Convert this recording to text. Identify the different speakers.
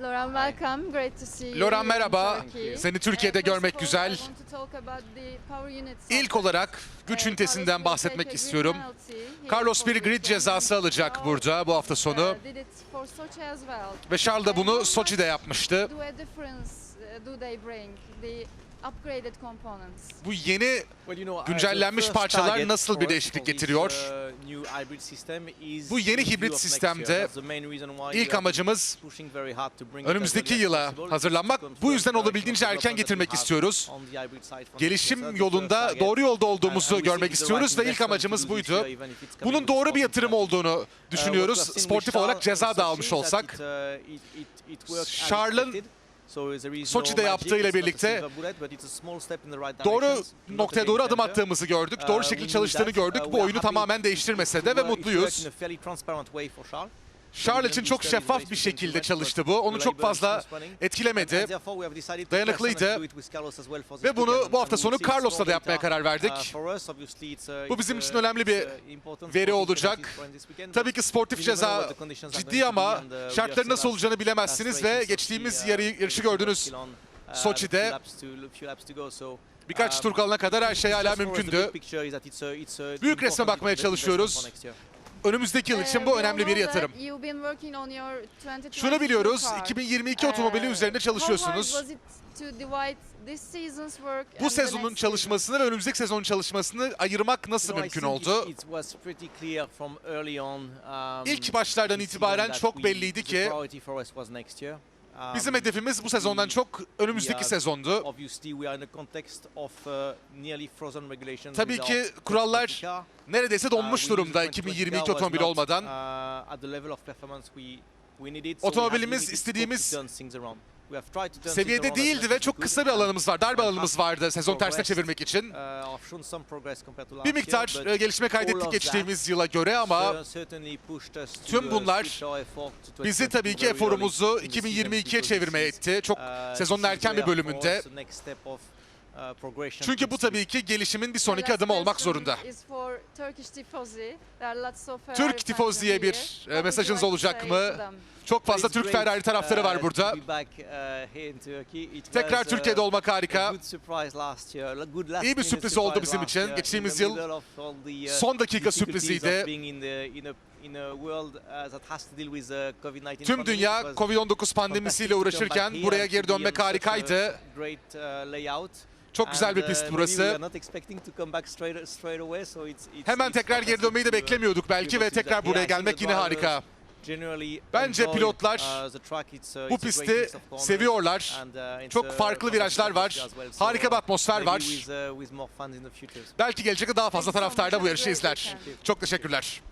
Speaker 1: Loran, welcome. Great to see you.
Speaker 2: Loran merhaba. Seni Türkiye'de
Speaker 1: Uh,
Speaker 2: görmek güzel.
Speaker 1: I want to talk about the power unit
Speaker 2: İlk olarak güç
Speaker 1: Uh,
Speaker 2: ünitesinden bahsetmek istiyorum. Carlos bir grid cezası alacak burada bu hafta
Speaker 1: uh,
Speaker 2: sonu.
Speaker 1: did it for Sochi as well.
Speaker 2: Ve Charles da bunu Soçi'de yapmıştı.
Speaker 1: Do a difference uh, do they bring the upgraded components?
Speaker 2: Bu yeni
Speaker 3: uh,
Speaker 2: Güncellenmiş parçalar nasıl bir değişiklik getiriyor? Bu yeni hibrit sistemde İlk amacımız önümüzdeki yıla hazırlanmak. Bu yüzden olabildiğince erken getirmek istiyoruz. Gelişim yolunda doğru yolda olduğumuzu görmek istiyoruz ve ilk amacımız buydu. Bunun doğru bir yatırım olduğunu
Speaker 3: Uh,
Speaker 2: düşünüyoruz. Sportif olarak ceza da almış olsak
Speaker 3: uh,
Speaker 2: Charles'ın Soçi'de yaptığıyla birlikte doğru noktaya doğru adım attığımızı gördük.
Speaker 3: Uh,
Speaker 2: Doğru
Speaker 3: we
Speaker 2: şekilde çalıştığını gördük.
Speaker 3: Uh,
Speaker 2: Bu oyunu tamamen değiştirmese de ve mutluyuz. İçin çok şeffaf bir şekilde çalıştı bu. Onu çok fazla etkilemedi. Dayanıklıydı. Ve bunu bu hafta sonu Carlos'la da yapmaya karar verdik. Bu bizim için önemli bir veri olacak. Tabii ki sportif ceza ciddi ama şartları nasıl olacağını bilemezsiniz ve geçtiğimiz yarı, yarışı gördünüz. Soçi'de Birkaç tur kalana kadar her şey hala mümkündü. Büyük resme bakmaya çalışıyoruz. Önümüzdeki yıl için bu
Speaker 1: we
Speaker 2: önemli bir yatırım.
Speaker 1: that you've been working on your 2022
Speaker 2: Şunu biliyoruz,
Speaker 1: car.
Speaker 2: 2022
Speaker 1: Uh,
Speaker 2: otomobili üzerinde çalışıyorsunuz.
Speaker 1: was it to divide this season's work and
Speaker 2: Bu sezonun çalışmasını ve önümüzdeki sezonun çalışmasını ayırmak nasıl mümkün oldu? İlk başlardan itibaren çok belliydi ki bizim hedefimiz bu sezondan çok önümüzdeki sezondu. Tabii ki kurallar neredeyse donmuş durumda 2022 otomobili olmadan. Otomobilimiz istediğimiz seviyede değildi ve çok kısa bir alanımız var, dar bir alanımız vardı sezon tersine çevirmek için. Bir miktar e, gelişme kaydettik geçtiğimiz yıla göre ama tüm bunlar bizi tabii ki eforumuzu 2022'ye çevirmeye etti. Çok sezonun erken bir bölümünde. Çünkü bu tabii ki gelişimin bir sonraki adımı olmak zorunda. Türk tifoziye bir e, mesajınız olacak mı? Çok fazla Türk Ferrari taraftarı var burada. Tekrar Türkiye'de olmak harika. İyi bir sürpriz oldu bizim için. Geçtiğimiz yıl son dakika sürpriziydi. Tüm dünya Covid-19 pandemisiyle uğraşırken buraya geri dönmek harikaydı. Çok güzel bir pist burası. Hemen tekrar geri dönmeyi de beklemiyorduk belki ve tekrar buraya gelmek yine harika. Bence pilotlar bu pisti seviyorlar. Çok farklı virajlar var. Harika bir atmosfer var. Belki gelecekte daha fazla taraftar da bu yarışı izler. Çok teşekkürler.